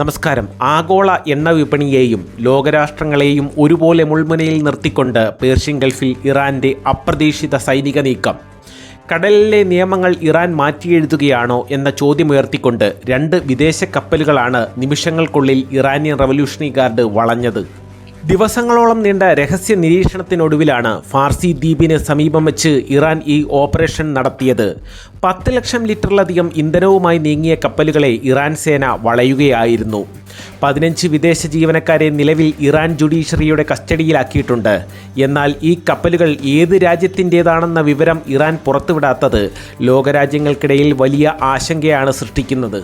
നമസ്കാരം. ആഗോള എണ്ണ വിപണിയെയും ലോകരാഷ്ട്രങ്ങളെയും ഒരുപോലെ മുൾമുനയിൽ നിർത്തിക്കൊണ്ട് പേർഷ്യൻ ഗൾഫിൽ ഇറാന്റെ അപ്രതീക്ഷിത സൈനിക നീക്കം. കടലിലെ നിയമങ്ങൾ ഇറാൻ മാറ്റിയെഴുതുകയാണോ എന്ന ചോദ്യമുയർത്തിക്കൊണ്ട് രണ്ട് വിദേശ കപ്പലുകളാണ് നിമിഷങ്ങൾക്കുള്ളിൽ ഇറാനിയൻ റവല്യൂഷണറി ഗാർഡ് വളഞ്ഞത്. ദിവസങ്ങളോളം നീണ്ട രഹസ്യ നിരീക്ഷണത്തിനൊടുവിലാണ് ഫാർസി ദ്വീപിന് സമീപം വെച്ച് ഇറാൻ ഈ ഓപ്പറേഷൻ നടത്തിയത്. പത്ത് ലക്ഷം ലിറ്ററിലധികം ഇന്ധനവുമായി നീങ്ങിയ കപ്പലുകളെ ഇറാൻ സേന വളയുകയായിരുന്നു. പതിനഞ്ച് വിദേശ ജീവനക്കാരെ നിലവിൽ ഇറാൻ ജുഡീഷ്യറിയുടെ കസ്റ്റഡിയിലാക്കിയിട്ടുണ്ട്. എന്നാൽ ഈ കപ്പലുകൾ ഏത് രാജ്യത്തിന്റേതാണെന്ന വിവരം ഇറാൻ പുറത്തുവിടാത്തത് ലോകരാജ്യങ്ങൾക്കിടയിൽ വലിയ ആശങ്കയാണ് സൃഷ്ടിക്കുന്നത്.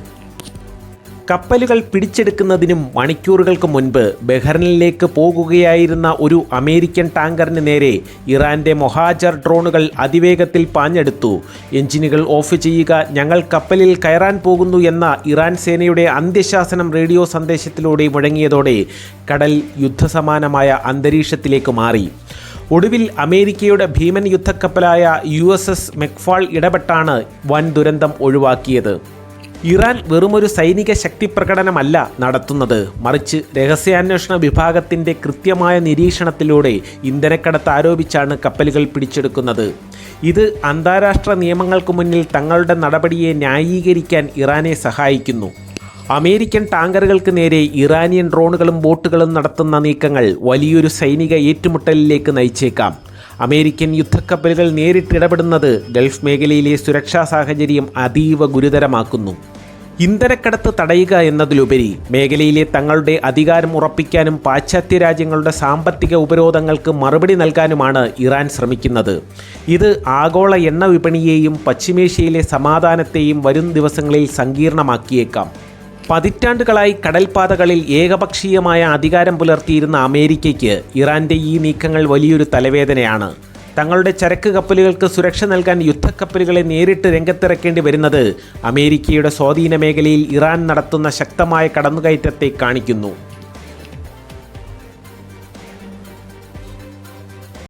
കപ്പലുകൾ പിടിച്ചെടുക്കുന്നതിനും മണിക്കൂറുകൾക്ക് മുൻപ് ബഹ്റിനിലേക്ക് പോകുകയായിരുന്ന ഒരു അമേരിക്കൻ ടാങ്കറിന് നേരെ ഇറാന്റെ മൊഹാജർ ഡ്രോണുകൾ അതിവേഗത്തിൽ പാഞ്ഞെടുത്തു. എഞ്ചിനുകൾ ഓഫ് ചെയ്യുക ഞങ്ങൾ കപ്പലിൽ കയറാൻ പോകുന്നു എന്ന ഇറാൻ സേനയുടെ അന്ത്യശാസനം റേഡിയോ സന്ദേശത്തിലൂടെ മുഴങ്ങിയതോടെ കടൽ യുദ്ധസമാനമായ അന്തരീക്ഷത്തിലേക്ക് മാറി. ഒടുവിൽ അമേരിക്കയുടെ ഭീമൻ യുദ്ധക്കപ്പലായ യു എസ് എസ് മെക്ഫാൾ ഇടപെട്ടാണ് വൻ ദുരന്തം ഒഴിവാക്കിയത്. ഇറാൻ വെറുമൊരു സൈനിക ശക്തി പ്രകടനമല്ല നടത്തുന്നത്. മറിച്ച് രഹസ്യാന്വേഷണ വിഭാഗത്തിന്റെ കൃത്യമായ നിരീക്ഷണത്തിലൂടെ ഇന്ധനക്കടത്ത് ആരോപിച്ചാണ് കപ്പലുകൾ പിടിച്ചെടുക്കുന്നത്. ഇത് അന്താരാഷ്ട്ര നിയമങ്ങൾക്ക് മുന്നിൽ തങ്ങളുടെ നടപടിയെ ന്യായീകരിക്കാൻ ഇറാനെ സഹായിക്കുന്നു. അമേരിക്കൻ ടാങ്കറുകൾക്ക് നേരെ ഇറാനിയൻ ഡ്രോണുകളും ബോട്ടുകളും നടത്തുന്ന നീക്കങ്ങൾ വലിയൊരു സൈനിക ഏറ്റുമുട്ടലിലേക്ക് നയിച്ചേക്കാം. അമേരിക്കൻ യുദ്ധക്കപ്പലുകൾ നേരിട്ടിടപെടുന്നത് ഗൾഫ് മേഖലയിലെ സുരക്ഷാ സാഹചര്യം അതീവ ഗുരുതരമാക്കുന്നു. ഇന്ധനക്കടത്ത് തടയുക എന്നതിലുപരി മേഖലയിലെ തങ്ങളുടെ അധികാരം ഉറപ്പിക്കാനും പാശ്ചാത്യ രാജ്യങ്ങളുടെ സാമ്പത്തിക ഉപരോധങ്ങൾക്ക് മറുപടി നൽകാനുമാണ് ഇറാൻ ശ്രമിക്കുന്നത്. ഇത് ആഗോള എണ്ണ വിപണിയെയും പശ്ചിമേഷ്യയിലെ സമാധാനത്തെയും വരും ദിവസങ്ങളിൽ സങ്കീർണമാക്കിയേക്കാം. പതിറ്റാണ്ടുകളായി കടൽപാതകളിൽ ഏകപക്ഷീയമായ അധികാരം പുലർത്തിയിരുന്ന അമേരിക്കയ്ക്ക് ഇറാന്റെ ഈ നീക്കങ്ങൾ വലിയൊരു തലവേദനയാണ്. തങ്ങളുടെ ചരക്ക് കപ്പലുകൾക്ക് സുരക്ഷ നൽകാൻ യുദ്ധക്കപ്പലുകളെ നേരിട്ട് രംഗത്തിറക്കേണ്ടി വരുന്നത് അമേരിക്കയുടെ സ്വാധീന മേഖലയിൽ ഇറാൻ നടത്തുന്ന ശക്തമായ കടന്നുകയറ്റത്തെ കാണിക്കുന്നു.